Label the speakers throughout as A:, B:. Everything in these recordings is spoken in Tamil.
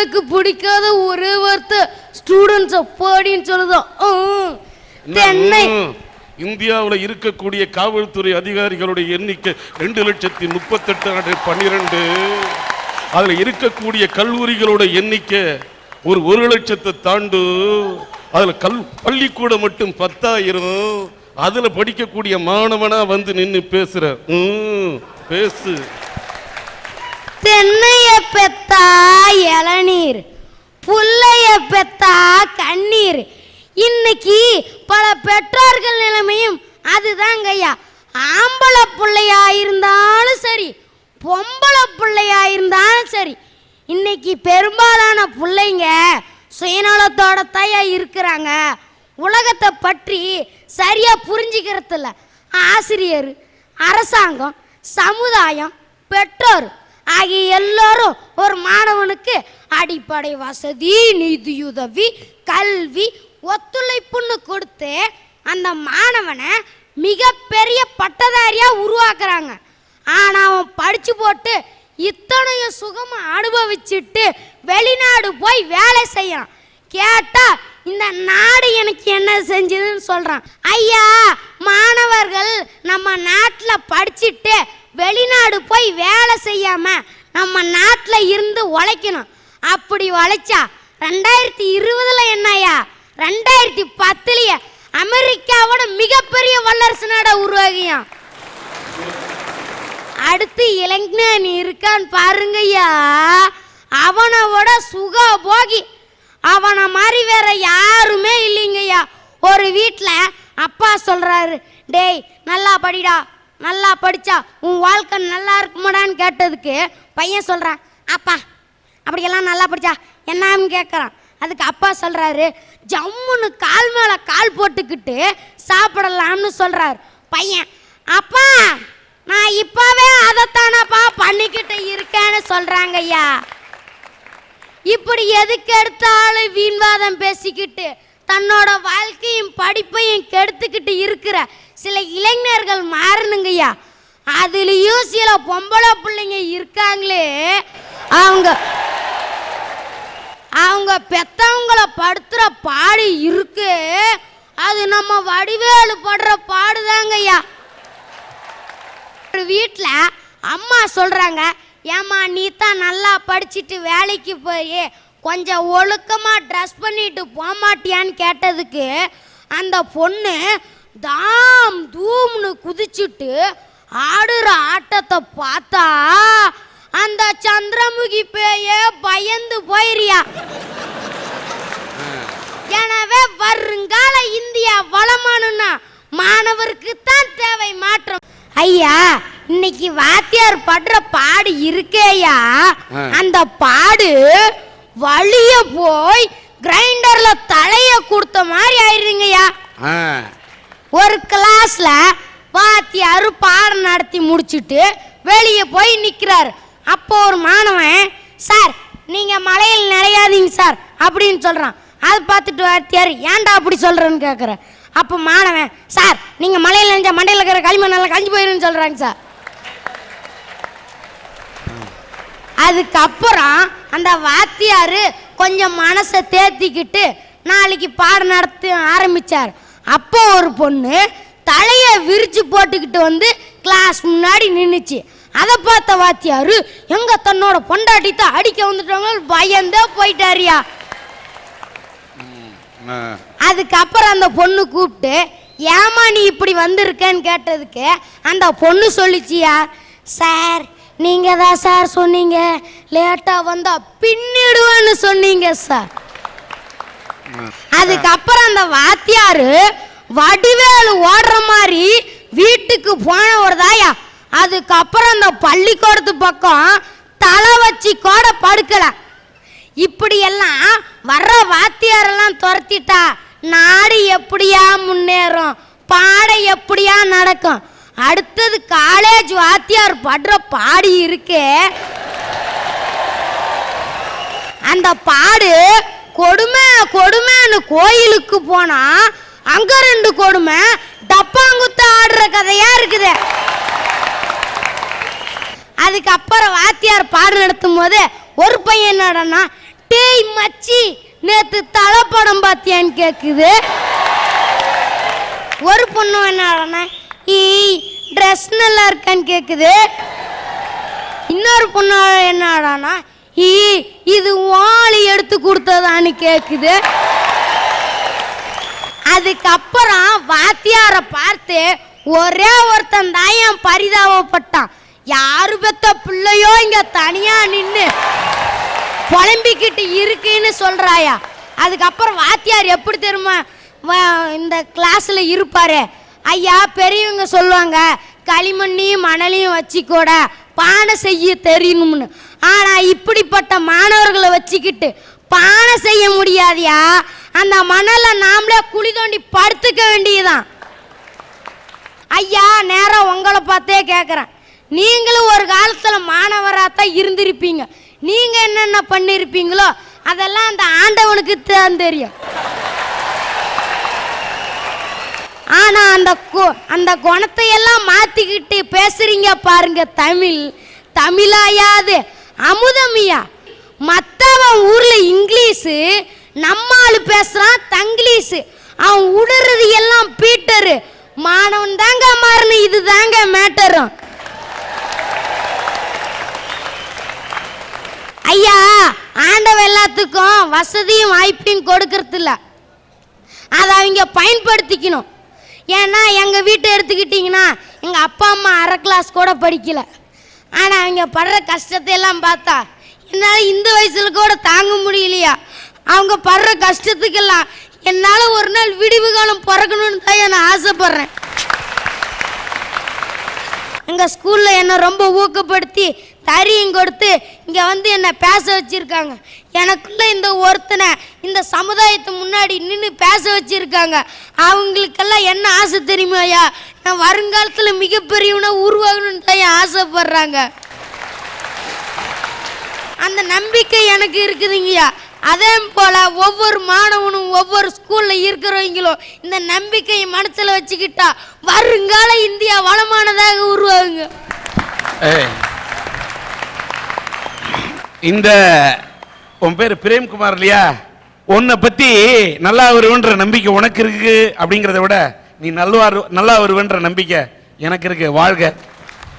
A: எனக்கு பிடிக்காத ஒரே வார்த்தை ஸ்டூடெண்ட்ஸ் அப்படின்னு சொல்லுதான். தென்னை.
B: இந்தியாவுல இருக்கக்கூடிய காவல்துறை அதிகாரிகளுடைய எண்ணிக்கை ரெண்டு லட்சத்தி முப்பத்தெட்டு பன்னிரெண்டு. அதுல இருக்கக்கூடிய கல்லூரிகளோட எண்ணிக்கை ஒரு ஒரு லட்சத்தை தாண்டு. அதுல கல் பள்ளிக்கூடம் மட்டும் பத்தாயிரம். அதுல படிக்கக்கூடிய மாணவனா வந்து நின்னு பேசுற. ம், பேசு.
A: தென்னைய பெத்தா இளநீர் புள்ளைய பெத்தா கண்ணீர். இன்னைக்கு பல பெற்றோர்கள் நிலைமையும் அதுதாங்க ஐயா ஆம்பளை பிள்ளையா இருந்தாலும் சரி பொம்பளை பிள்ளையா இருந்தாலும் சரி இன்னைக்கு பெரும்பாலான பிள்ளைங்க சுயநலத்தோட தாயா இருக்கிறாங்க. உலகத்தை பற்றி சரியா புரிஞ்சுக்கிறதில்ல. ஆசிரியர் அரசாங்கம் சமுதாயம் பெற்றோர் ஆகிய எல்லோரும் ஒரு மாணவனுக்கு அடிப்படை வசதி நிதியுதவி கல்வி ஒத்துழைப்புன்னு கொடுத்து அந்த மாணவனை மிகப்பெரிய பட்டதாரியாக உருவாக்குறாங்க. ஆனால் அவன் படித்து போட்டு இத்தனையும் சுகமாக அனுபவிச்சுட்டு வெளிநாடு போய் வேலை செய்யறான். கேட்டால் இந்த நாடு எனக்கு என்ன செஞ்சதுன்னு சொல்கிறான் ஐயா மாணவர்கள் நம்ம நாட்டில் படிச்சுட்டு வெளிநாடு போய் வேலை செய்யாம நம்ம நாட்டில் இருந்து உழைக்கணும். அப்படி உழைச்சா ரெண்டாயிரத்தி இருபதுல என்னய்யா? ரெண்டாயிரத்தி பத்துலயே அமெரிக்காவோட மிகப்பெரிய வல்லரசு நாடா உருவாகியும் அடுத்து இளைஞன் இருக்கான்னு பாருங்கய்யா. அவனை விட சுக போகி அவனை மாதிரி வேற யாருமே இல்லைங்கய்யா. ஒரு வீட்டில் அப்பா சொல்றாரு டேய் நல்லா படிடா. நல்லா படித்தா உன் வாழ்க்கை நல்லா இருக்குமாடான்னு கேட்டதுக்கு பையன் சொல்கிறான் அப்பா அப்படியெல்லாம் நல்லா படிச்சா என்னன்னு கேட்குறான் அதுக்கு அப்பா சொல்கிறாரு ஜம்முன்னு கால் மேலே கால் போட்டுக்கிட்டு சாப்பிடலாம்னு சொல்கிறார் பையன் அப்பா நான் இப்போவே அதைத்தானப்பா பண்ணிக்கிட்டு இருக்கேன்னு சொல்கிறாங்க ஐயா. இப்படி எதுக்கு எடுத்தாலும் வீண்வாதம் பேசிக்கிட்டு தன்னோட வாழ்க்கையும் படிப்பையும் கெடுத்துக்கிட்டு இருக்கிற சில இளைஞர்கள் மாறணுங்கய்யா. அதுலேயும் சில பொம்பளை பிள்ளைங்க இருக்காங்களே அவங்க அவங்க பெத்தவங்கள படுத்துகிற பாடு இருக்கு. அது நம்ம வடிவேலு படுற பாடுதாங்கய்யா ஒரு வீட்டில் அம்மா சொல்கிறாங்க ஏம்மா நீ தான் நல்லா படிச்சுட்டு வேலைக்கு போய் கொஞ்சம் ஒழுக்கமாக ட்ரெஸ் பண்ணிட்டு போமாட்டியான்னு கேட்டதுக்கு அந்த பொண்ணு தாம் தூம்னு குதிச்சுட்டு ஆடுற ஆட்டத்தை பார்த்தா அந்த சந்திரமுகி பேயே பயந்து போயிரியா. எனவே வருங்கால இந்தியா வளமானுன்னா மாணவருக்கு தான் தேவை மாற்றம். ஐயா இன்னைக்கு வாத்தியார் படுற பாடு இருக்கேயா. அந்த பாடு வழிய போய் கிரைண்டர்ல தலைய கொடுத்த மாதிரி ஆயிருங்கய்யா
B: ஆ.
A: ஒரு கிளாஸ்ல வாத்தியார் பாடம் நடத்தி முடிச்சிட்டு வெளியே போய் நிற்கிறாரு அப்போ ஒரு மாணவன் சார் நீங்க மலையில் நிறையாதீங்க சார் அப்படின்னு சொல்றான். அதை பார்த்துட்டு வாத்தியார் ஏன்டா அப்படி சொல்றேன்னு கேட்குற அப்போ மாணவன் சார் நீங்க மலையில் நினைஞ்ச மண்டையில் இருக்கிற களிமண் நல்லா கழிஞ்சு போயிருன்னு சொல்றாங்க சார். அதுக்கப்புறம் அந்த வாத்தியார் கொஞ்சம் மனசை தேத்திக்கிட்டு நாளைக்கு பாடம் நடத்த ஆரம்பிச்சார். அப்போ ஒரு பொண்ணு தலையை விரிச்சு போட்டுக்கிட்டு வந்து கிளாஸ் முன்னாடி நின்றுச்சு அதை பார்த்த வாத்தியார் எங்க தன்னோட பொண்டாட்டித்தை அடிக்க வந்துட்டவங்க பயந்தே போயிட்டாரியா அதுக்கப்புறம் அந்த பொண்ணு கூப்பிட்டு ஏமா நீ இப்படி வந்திருக்கேன்னு கேட்டதுக்கு அந்த பொண்ணு சொல்லிச்சியா சார் நீங்கள் தான் சார் சொன்னீங்க. லேட்டாக வந்தா பின்னிடுவேன்னு சொன்னீங்க சார். அதுக்கப்புறம் அந்த வாத்தியாரு வடிவேலு ஓடுற மாதிரி வீட்டுக்கு போன ஒரு தாயா. அதுக்கப்புறம் அந்த பள்ளிக்கூடத்து பக்கம் தலை வச்சு கூட படுக்கல. இப்படியெல்லாம் வர்ற வாத்தியாரெல்லாம் துரத்திட்டா. நாடு எப்படியா முன்னேறும். பாடை எப்படியா நடக்கும். அடுத்தது காலேஜ் வாத்தியார் படுற பாடி இருக்கே. அந்த பாடு கொடுமை கொடுமைன்னு கோயிலுக்கு போனா அங்க ரெண்டு கொடுமை டப்பாங்குத்து ஆடுற கதையா இருக்குது. அதுக்கப்புறம் வாத்தியார் பாடு நடத்தும் போது ஒரு பையன் என்னடனா டேய் மச்சி நேத்து தலை படம் பார்த்தியான்னு கேக்குது. ஒரு பொண்ணு என்னடானா ஈ ட்ரெஸ் நல்லா இருக்கான்னு கேட்குது இன்னொரு பொண்ணு என்னடானா ஈ இது வாளி எடுத்து கொடுத்ததான்னு கேட்குது அதுக்கப்புறம் வாத்தியாரை பார்த்து ஒரே ஒருத்தன் தான் என் பரிதாபப்பட்டான். யாரு பெத்த பிள்ளையோ இங்க தனியா நின்று புலம்பிக்கிட்டு இருக்குன்னு சொல்றாயா? அதுக்கப்புறம் வாத்தியார் எப்படி தெரியுமா வ- இந்த கிளாஸ்ல இருப்பாரு? ஐயா பெரியவங்க சொல்லுவாங்க களிமண்ணையும் மணலையும் வச்சு கூட பானை செய்ய தெரியணும்னு ஆனால் இப்படிப்பட்ட மாணவர்களை வச்சுக்கிட்டு பானை செய்ய முடியாதியா? அந்த மணலை நாமளே குழி தோண்டி படுத்துக்க வேண்டியதுதான். ஐயா நேரம் உங்களை பார்த்தே கேட்குறேன் நீங்களும் ஒரு காலத்தில் மாணவராக தான் இருந்திருப்பீங்க. நீங்கள் என்னென்ன பண்ணியிருப்பீங்களோ அதெல்லாம் அந்த ஆண்டவனுக்கு தான் தெரியும். ஆனால் அந்த கு- அந்த குணத்தை எல்லாம் பேசுகிறீங்க பேசுறீங்க பாருங்க தமிழ். தமிழாயாது அமுதமியா. மற்றவன் ஊரில் இங்கிலீஷு நம்ம ஆள் பேசுகிறான் தங்கிலீஷு. அவன் உடுறது எல்லாம் பீட்டரு. மாணவன் தாங்க மாறணும் இது தாங்க மேட்டரும். ஐயா ஆண்டவன் எல்லாத்துக்கும் வசதியும் வாய்ப்பையும் கொடுக்கறதில்ல. அதை அவங்க பயன்படுத்திக்கணும். ஏன்னா எங்கள் வீட்டை எடுத்துக்கிட்டிங்கன்னா எங்கள் அப்பா அம்மா அரை கிளாஸ் கூட படிக்கல. ஆனால் அவங்க படுற கஷ்டத்தை எல்லாம் பார்த்தா என்னால் இந்த வயசில் கூட தாங்க முடியலையா? அவங்க படுற கஷ்டத்துக்கெல்லாம் என்னால் ஒரு நாள் விடிவு காலம் பிறக்கணும்னு தான் நான் ஆசைப்பட்றேன். எங்கள் ஸ்கூலில் என்னை ரொம்ப ஊக்கப்படுத்தி தரியும் கொடுத்து இங்கே வந்து என்னை பேச வச்சுருக்காங்க. எனக்குள்ளே இந்த ஒருத்தனை இந்த சமுதாயத்து முன்னாடி நின்று பேச வச்சுருக்காங்க. அவங்களுக்கெல்லாம் என்ன ஆசை தெரியுமா ஐயா? நான் வருங்காலத்தில் மிகப்பெரியவனை உருவாகணும்னு தான் ஆசைப்படுறாங்க. அந்த நம்பிக்கை எனக்கு இருக்குதுங்கய்யா அதே போல் ஒவ்வொரு மாணவனும் ஒவ்வொரு ஸ்கூலில் இருக்கிறவங்களும் இந்த நம்பிக்கையை மனசில் வச்சுக்கிட்டா வருங்கால இந்தியா வளமானதாக உருவாகுங்க.
B: ஏய். இந்த உன் பேர் பிரேம்குமார் இல்லையா? உன்னை பற்றி நல்லா வருவன்ற நம்பிக்கை உனக்கு இருக்கு அப்படிங்கிறத விட நீ நல்லவார் நல்லா வருவன்ற நம்பிக்கை எனக்கு இருக்கு. வாழ்க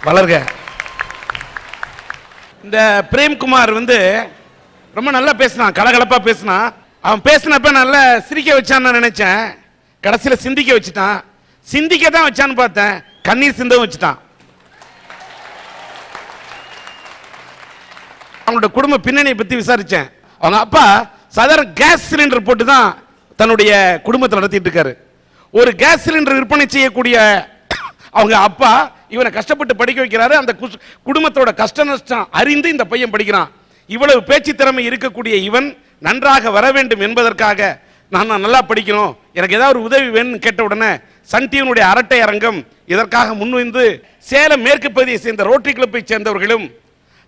B: வளர்க. இந்த பிரேம்குமார் வந்து ரொம்ப நல்லா பேசினான் கலகலப்பாக பேசினான். அவன் பேசினப்ப நல்லா சிரிக்க வச்சான்னு நினச்சேன். கடைசியில் சிந்திக்க வச்சுட்டான். சிந்திக்க தான் வச்சான்னு பார்த்தேன். கண்ணீர் சிந்தவும் வச்சுட்டான். அவங்களோட குடும்ப பின்னணியை பற்றி விசாரித்தேன் அவங்க அப்பா சாதாரண கேஸ் சிலிண்டர் போட்டு தான் தன்னுடைய குடும்பத்தை நடத்திட்டு இருக்காரு. ஒரு கேஸ் சிலிண்டர் விற்பனை செய்யக்கூடிய அவங்க அப்பா இவனை கஷ்டப்பட்டு படிக்க வைக்கிறாரு. அந்த குடும்பத்தோட கஷ்ட நஷ்டம் அறிந்து இந்த பையன் படிக்கிறான். இவ்வளவு பேச்சு திறமை இருக்கக்கூடிய இவன் நன்றாக வர வேண்டும் என்பதற்காக நான் நான் நல்லா படிக்கணும். எனக்கு ஏதாவது ஒரு உதவி வேணும்னு கேட்ட உடனே சன் டிவியினுடைய அரட்டை அரங்கம் இதற்காக முன்வந்து சேலம் மேற்கு பகுதியை சேர்ந்த ரோட்டரி கிளப்பை சேர்ந்தவர்களும்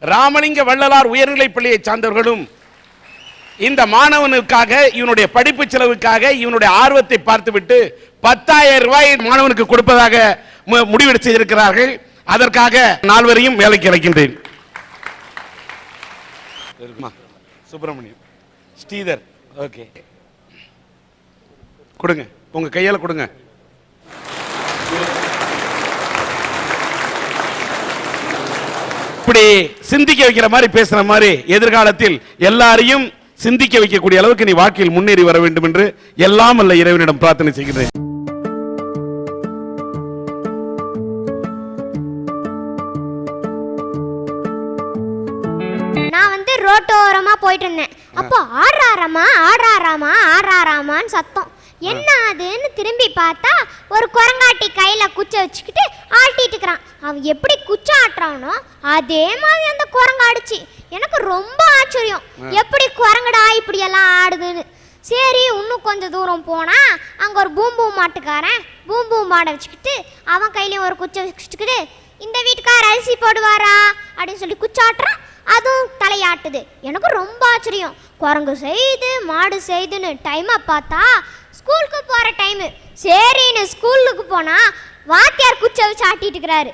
B: ராமலிங்க வள்ளலார் உயர்நிலைப் பள்ளியை சார்ந்தவர்களும் இந்த மாணவனுக்காக இவனுடைய படிப்பு செலவுக்காக இவனுடைய ஆர்வத்தை பார்த்துவிட்டு பத்தாயிரம் ரூபாய் மாணவனுக்கு கொடுப்பதாக மு- முடிவு செய்திருக்கிறார்கள் அதற்காக நால்வரையும் வேலைக்கு அழைக்கின்றேன்? சுப்பிரமணியம். ஸ்ரீதர். ஓகே. கொடுங்க. உங்க கையால கொடுங்க. இப்படி சிந்திக்க வைக்கிற மாதிரி பேசுற மாதிரி எதிர்காலத்தில் எல்லாரையும் சிந்திக்க வைக்கக்கூடிய அளவுக்கு நீ வாழ்க்கையில் முன்னேறி வர வேண்டும் என்று எல்லாம் அல்ல இறைவனிடம் பிரார்த்தனை செய்கிறேன்.
C: நான் வந்து ரோட்டோரமா போயிட்டு இருந்தேன். அப்போ ஆடுறாராமா ஆடுறாராமா ஆடுறாராமான்னு சத்தம். என்ன அதுன்னு திரும்பி பார்த்தா ஒரு குரங்காட்டி கையில குச்சை வச்சுக்கிட்டு ஆட்டிட்டு இருக்கிறான். அவன் எப்படி குச்சை ஆட்டுறானோ அதே மாதிரி அந்த குரங்கு ஆடுச்சு. எனக்கு ரொம்ப ஆச்சரியம். எப்படி குரங்குடா இப்படி எல்லாம் ஆடுதுன்னு. சரி இன்னும் கொஞ்சம் தூரம் போனா அங்க ஒரு பூம்பூ மாட்டுக்காரன் பூம்பூ மாடை வச்சுக்கிட்டு அவன் கையிலயும் ஒரு குச்சை வச்சுக்கிட்டு இந்த வீட்டுக்கார அரிசி போடுவாரா? அப்படின்னு சொல்லி குச்சாட்டுறான் அதுவும் தலையாட்டுது. எனக்கு ரொம்ப ஆச்சரியம். குரங்கு செய்து மாடு செய்துன்னு டைமை பார்த்தா ஸ்கூலுக்கு போகிற டைமு. சரின்னு ஸ்கூலுக்கு போனால் வாத்தியார் குச்சை வச்சு ஆட்டிட்டு இருக்கிறாரு.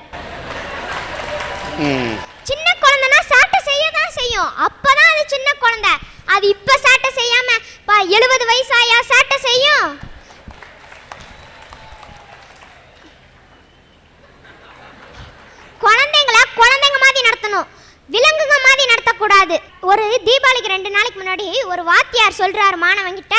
C: சின்ன குழந்தைனா சேட்டை செய்ய தான் செய்யும். அப்பதான் அது சின்ன குழந்தை. அது இப்ப சேட்டை செய்யாம எழுபது வயசாயா சேட்டை செய்யும்? குழந்தைங்கள குழந்தைங்க மாதிரி நடத்தணும். விலங்குங்க மாதிரி நடத்தக்கூடாது. ஒரு தீபாவளிக்கு ரெண்டு நாளைக்கு முன்னாடி ஒரு வாத்தியார் சொல்றாரு மாணவன்கிட்ட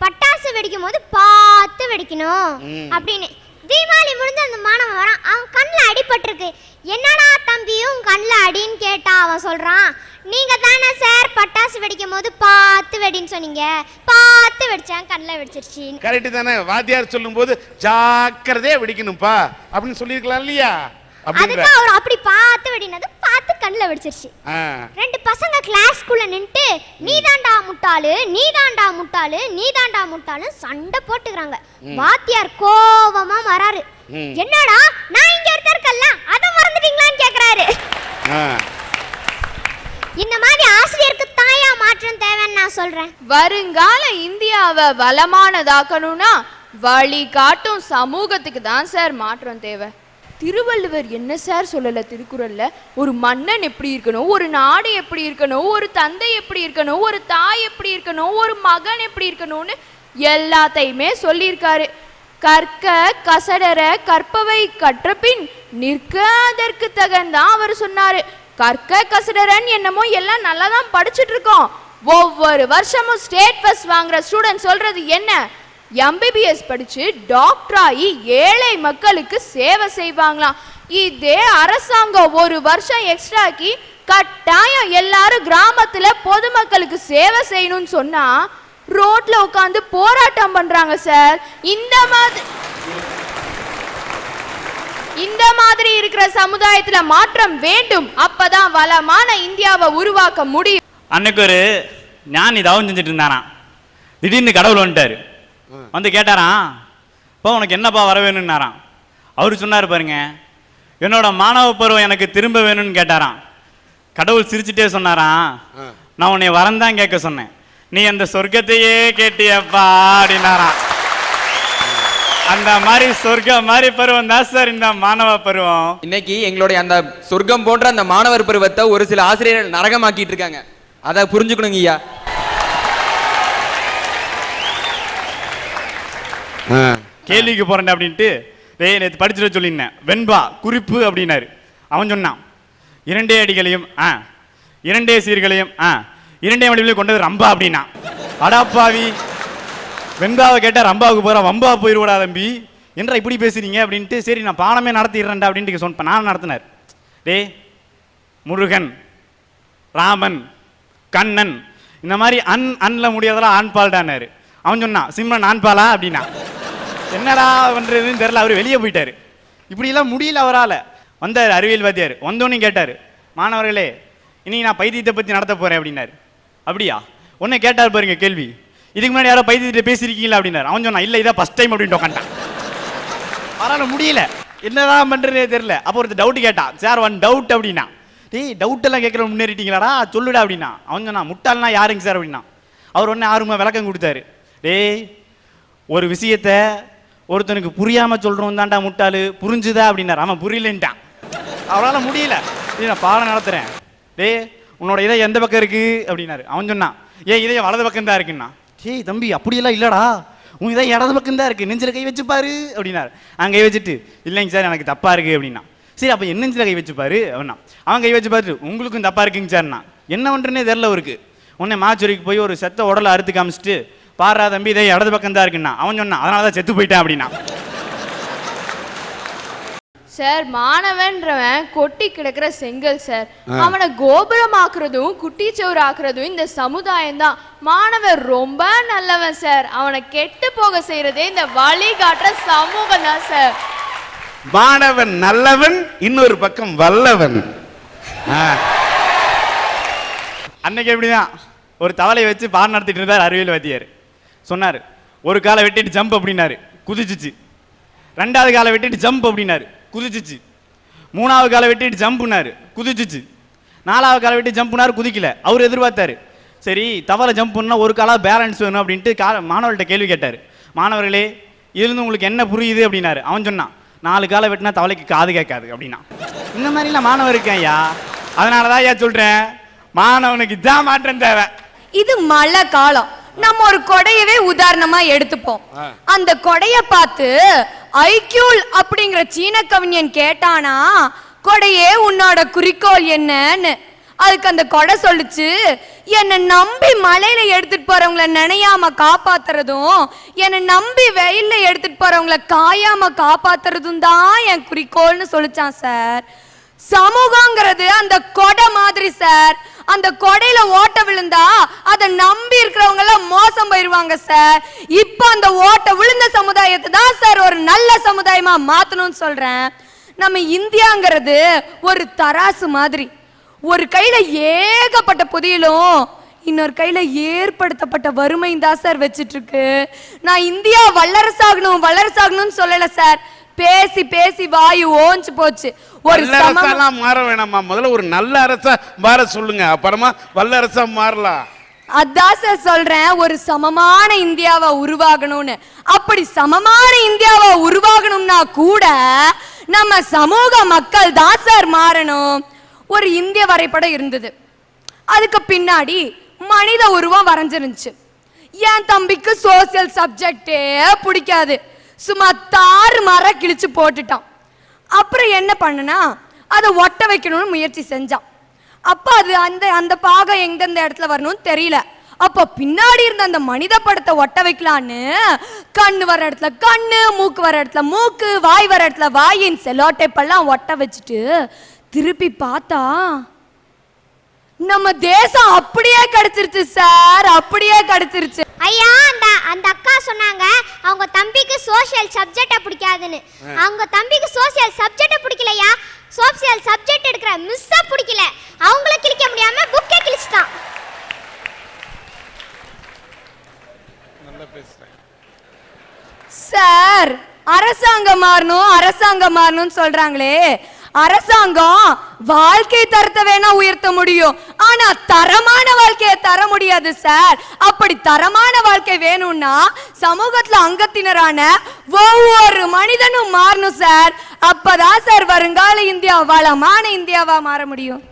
C: பட்டாசு வெடிக்கும் போது பார்த்து வெடிக்கணும். அப்படின்னு. தீபாவளி முடிஞ்சு அந்த மாணவன் வரான். அவன் கண்ணில் அடிபட்டிருக்கு. என்னடா தம்பியும் கண்ணில் அடின்னு கேட்டா அவன் சொல்றான். நீங்க தானே சார் பட்டாசு வெடிக்கும் போது பார்த்து வெடின்னு சொன்னீங்க. பார்த்து வெடிச்சேன் கண்ணில் வெடிச்சிருச்சின்னு.
B: கரெக்டு தானே. வாத்தியார் சொல்லும்போது ஜாக்கிரதையா வெடிக்கணும்ப்பா. அப்படின்னு சொல்லியிருக்கலாம் இல்லையா?
C: அதுக்கு அவர் அப்படி பார்த்து வெடினது பார்த்து கண்ணில் வெடிச்சிருச்சு. ரெண்டு பசங்க கிளாஸ்க்குள்ள நின்னுட்டு நீதாண்டா முட்டாளு நீதாண்டா முட்டாளு நீதாண்டா முட்டாளு சண்டை போட்டுக்கிறாங்க. வாத்தியார் கோவமா வராரு. என்னடா நான் இங்க ஒருத்தர் இருக்கல்ல அத மறந்துட்டீங்களான்னு கேக்குறாரு. இந்த மாதிரி ஆசிரியருக்கு தாயா மாற்றம் தேவைன்னு நான் சொல்றேன்.
D: வருங்கால இந்தியாவை வளமானதாக்கணும்னா வழி காட்டும் சமூகத்துக்கு தான் சார் மாற்றம் தேவை. திருவள்ளுவர் என்ன சார் சொல்லலை திருக்குறளில்? ஒரு மன்னன் எப்படி இருக்கணும் ஒரு நாடு எப்படி இருக்கணும் ஒரு தந்தை எப்படி இருக்கணும் ஒரு தாய் எப்படி இருக்கணும் ஒரு மகன் எப்படி இருக்கணும்னு எல்லாத்தையுமே சொல்லியிருக்காரு. கற்க கசடர கற்பவை கற்றபின் நிற்க அதற்கு தகந்தான் அவர் சொன்னாரு. கற்க கசடரன் என்னமோ எல்லாம் நல்லா தான் படிச்சுட்டு இருக்கோம். ஒவ்வொரு வருஷமும் ஸ்டேட் ஃபஸ்ட் வாங்குற ஸ்டூடெண்ட் சொல்றது என்ன? எம்பிபிஎஸ் படிச்சு டாக்டர் ஆகி ஏழை மக்களுக்கு சேவை செய்வாங்களாம். இதே அரசாங்கம் ஒரு வருஷம் எக்ஸ்ட்ராக்கி கட்டாயம் எல்லாரும் கிராமத்துல பொதுமக்களுக்கு சேவை செய்யணும்னு சொன்னா ரோட்ல உட்காந்து போராட்டம் பண்றாங்க சார். இந்த மாதிரி இந்த மாதிரி இருக்கிற சமுதாயத்துல மாற்றம் வேண்டும். அப்பதான் வளமான இந்தியாவை உருவாக்க முடியும்.
E: அன்னைக்கு ஒரு ஞானி தவம் செஞ்சுட்டு இருந்தானா திடீர்னு கடவுள் வந்துட்டாரு. வந்து கேட்டாராம் இப்போ உனக்கு என்னப்பா வர வேணும்னாராம்? அவர் சொன்னார் பாருங்க என்னோட மாணவ பருவம் எனக்கு திரும்ப வேணும்னு கேட்டாராம். கடவுள் சிரிச்சுட்டே சொன்னாராம் நான் உன்னை வரம் தான் கேட்க சொன்னேன். நீ அந்த சொர்க்கத்தையே கேட்டியப்பா அப்படின்னாராம். அந்த மாதிரி சொர்க்கம் மாதிரி பருவம் தான் சார் இந்த மாணவ பருவம்.
F: இன்னைக்கு எங்களுடைய அந்த சொர்க்கம் போன்ற அந்த மாணவர் பருவத்தை ஒரு சில ஆசிரியர்கள் நரகமாக்கிட்டு இருக்காங்க. அதை புரிஞ்சுக்கணுங்க ஐயா.
E: கேள்விக்கு போறேன் அப்படின்ட்டு டேய் நேற்று படிச்சுட்டு சொல்லியிருந்தேன். வெண்பா குறிப்பு அப்படின்னாரு. அவன் சொன்னான் இரண்டே அடிகளையும் ஆ இரண்டே சீர்களையும் ஆ இரண்டே வடிவிலையும் கொண்டது ரம்பா அப்படின்னா. அடாப்பாவி வெண்பாவை கேட்டால் ரம்பாவுக்கு போகிற வம்பா போயிடுவடா தம்பி. என்றா இப்படி பேசுறீங்க? அப்படின்ட்டு சரி நான் பாடமே நடத்திடுறேன்டா அப்படின்ட்டு சொன்ன நான் நடத்தினார். டேய் முருகன் ராமன் கண்ணன் இந்த மாதிரி அன் அன்ல முடியாதெல்லாம் ஆண்பால்டானாரு அவன் சொன்னான் சிம்மன் ஆண்பாலா? அப்படின்னா. என்னடா பண்ணுறதுன்னு தெரில அவர் வெளியே போயிட்டார். இப்படிலாம் முடியல அவரால். வந்தார் அறிவியல் வாத்தியார் வந்தோன்னு கேட்டார் மாணவர்களே இன்றைக்கி நான் பைத்தியத்தை பற்றி நடத்த போகிறேன் அப்படின்னாரு. அப்படியா? உன்னை கேட்டார் பாருங்க கேள்வி. இதுக்கு முன்னாடி யாரோ பைத்தியத்தை பேசியிருக்கீங்களா? அப்படின்னாரு. அவன் சொன்னான் இல்லை இதான் ஃபஸ்ட் டைம் அப்படின்ட்டு உட்காந்துட்டான் அவரால் முடியல. என்னதான் பண்ணுறதே தெரில அப்போ ஒருத்தர் டவுட் கேட்டான் சார் ஒன் டவுட் அப்படின்னா. டேய் டவுட்டெல்லாம் கேட்குற முன்னேறிட்டீங்களாடா? சொல்லுடா அப்படின்னா. அவன் சொன்னா முட்டாள்னா யாருங்க சார்? அப்படின்னா. அவர் ஒன்று ஆர்வமா விளக்கம் கொடுத்தாரு. டேய் ஒரு விஷயத்த ஒருத்தனுக்கு புரியாமல் சொல்கிறோம் தான்டா முட்டாளு புரிஞ்சுதா அப்படின்னாரு. அவன் புரியலன்ட்டான். அவரால் முடியல. நான் பாடம் நடத்துகிறேன் டேய் உன்னோட இதயம் எந்த பக்கம் இருக்குது அப்படின்னாரு. அவன் சொன்னான் ஏன் இதயம் வலது பக்கம் தான் இருக்குன்னா. ஏய் தம்பி அப்படியெல்லாம் இல்லடா. உன் இதை இடது பக்கம் தான் இருக்குது நெஞ்சில் கை வச்சுப்பாரு அப்படின்னாரு. அவன் கை வச்சுட்டு இல்லைங்க சார் எனக்கு தப்பாக இருக்குது அப்படின்னா சரி அப்போ என் நெஞ்சில் கை வச்சுப்பாரு அப்படின்னா அவன் கை வச்சு பார்த்துட்டு உங்களுக்கும் தப்பாக இருக்குங்க சார்னா என்ன பண்ணுறேன்னே தெரில அவருக்கு. உடனே மாச்சுரிக்கு போய் ஒரு செத்த உடலை அறுத்து காமிச்சிட்டு பாரா தம்பி இதே இடது பக்கம் தான் இருக்குன்னா. அவன் சொன்னான் அதனால தான் செத்து போயிட்டேன் அப்படின்னா.
D: சார் மாணவன்றவன் கொட்டி கிடக்கிற செங்கல் சார். அவனை கோபுரமாக்குறதும் குட்டிச்சோறு ஆக்குறதும் இந்த சமுதாயம் தான் மாணவன் ரொம்ப நல்லவன் சார். அவனை கெட்டு போக செய்யறதே இந்த வழிகாட்டுற சமூகம் தான் சார்.
B: மாணவன் நல்லவன் இன்னொரு பக்கம் வல்லவன்.
E: அன்னைக்கு எப்படிதான் ஒரு தவளையை வச்சு பாடம் நடத்திட்டு இருந்தார் அறிவியல் வாத்தியார் சொன்னார் ஒரு காலை வெட்டிட்டு ஜம்ப் அப்படின்னாரு. குதிச்சிச்சு. ரெண்டாவது காலை வெட்டிட்டு ஜம்ப் அப்படின்னாரு. குதிச்சிச்சு. மூணாவது காலை வெட்டிட்டு ஜம்ப்னாரு குதிச்சிச்சு. நாலாவது காலை வெட்டி ஜம்ப்னாரு குதிக்கல. அவர் எதிர்பார்த்தாரு. சரி தவளை ஜம்ப் பண்ணால் ஒரு காலாக பேலன்ஸ் வேணும் அப்படின்ட்டு கா மாணவர்கள்ட்ட கேள்வி கேட்டார். மாணவர்களே இதுலேருந்து உங்களுக்கு என்ன புரியுது அப்படின்னாரு. அவன் சொன்னான் நாலு காலை வெட்டினா தவளைக்கு காது கேட்காது அப்படின்னா. இந்த மாதிரிலாம் மாணவர் இருக்கேன் ஐயா. அதனால தான் ஐயா சொல்கிறேன் மாணவனுக்கு இதான் மாற்றம் தேவை.
G: இது மழை காலம். நம்ம ஒரு கொடையவே உதாரணமா எடுத்துப்போம். அந்த கொடைய பார்த்து ஐக்யூல் அப்படிங்கிற சீன கவிஞன் கேட்டானா கொடையே உன்னோட குறிக்கோள் என்னன்னு. அதுக்கு அந்த கொடை சொல்லுச்சு என்னை நம்பி மலையில எடுத்துட்டு போறவங்கள நினையாம காப்பாத்துறதும் என்னை நம்பி வெயில்ல எடுத்துட்டு போறவங்கள காயாம காப்பாத்துறதும் தான் என் குறிக்கோள்னு சொல்லிச்சான் சார். சமூகங்கிறது அந்த கொடை மாதிரி சார். அந்த கொடையில ஓட்ட விழுந்தா அதை நம்பி இருக்கிறவங்க எல்லாம் மோசம் போயிருவாங்க சார். இப்போ அந்த ஓட்ட விழுந்த சமுதாயத்தை தான் சார் ஒரு நல்ல சமுதாயமா மாத்தணும்னு சொல்றேன். நம்ம இந்தியாங்கிறது ஒரு தராசு மாதிரி. ஒரு கையில ஏகப்பட்ட புதியலும் இன்னொரு கையில ஏற்படுத்தப்பட்ட வறுமை தான் சார் வச்சிட்டு இருக்கு நான் இந்தியா வல்லரசாகணும் வல்லரசாகணும்னு சொல்லல சார். பேசி பேசி வாயு ஓஞ்சு போச்சு. ஒரு
B: அரசாலாம் மாற வேணாமா முதல்ல ஒரு நல்ல அரசா மாற சொல்லுங்க. அப்புறமா வல்ல அரசா மாறலாம்.
G: அதான் சார் சொல்றேன். ஒரு சமமான இந்தியாவை உருவாகணும்னு. அப்படி சமமான இந்தியாவை உருவாகணும்னா கூட நம்ம சமூக மக்கள் தான் சார் மாறணும். ஒரு இந்திய வரைபடம் இருந்தது. அதுக்கு பின்னாடி மனித உருவம் வரைஞ்சிருந்துச்சு. என் தம்பிக்கு சோசியல் சப்ஜெக்டே பிடிக்காது. சும்மா தாறு மர கிழிச்சு போட்டுட்டான். அப்புறம் என்ன பண்ணனா அதை ஒட்ட வைக்கணும்னு முயற்சி செஞ்சான். அப்போ அது அந்த அந்த பாகம் எந்தெந்த இடத்துல வரணும்னு தெரியல. அப்போ பின்னாடி இருந்த அந்த மனித படத்தை ஒட்ட வைக்கலான்னு கண்ணு வர இடத்துல கண்ணு மூக்கு வர இடத்துல மூக்கு வாய் வர இடத்துல வாயின் செலோ ஒட்ட வச்சுட்டு திருப்பி பார்த்தா நம்ம தேசம் அப்படியே கிடைச்சிருச்சு சார் அப்படியே கிடைச்சிருச்சு.
C: ஐயா அந்த அந்த அக்கா சொன்னாங்க அவங்க தம்பிக்கு சோஷியல் சப்ஜெக்டை பிடிக்காதுன்னு. அவங்க தம்பிக்கு சோஷியல் சப்ஜெக்டை பிடிக்கலையா? சோஷியல் சப்ஜெக்ட் எடுக்கிற மிஸ்ஸை பிடிக்கல. அவங்கள கிழிக்க முடியாம புக்கே கிழிச்சிட்டான்.
G: சார் அரசாங்கம் மாறணும் அரசாங்கம் மாறணும்னு சொல்றாங்களே. அரசாங்கம் வாழ்க்கை தரத்தை வேணா உயர்த்த முடியும். ஆனா தரமான வாழ்க்கையை தர முடியாது சார். அப்படி தரமான வாழ்க்கை வேணும்னா சமூகத்துல அங்கத்தினரான ஒவ்வொரு மனிதனும் மாறணும் சார். அப்பதான் சார் வருங்கால இந்தியா வளமான இந்தியாவா மாற முடியும்.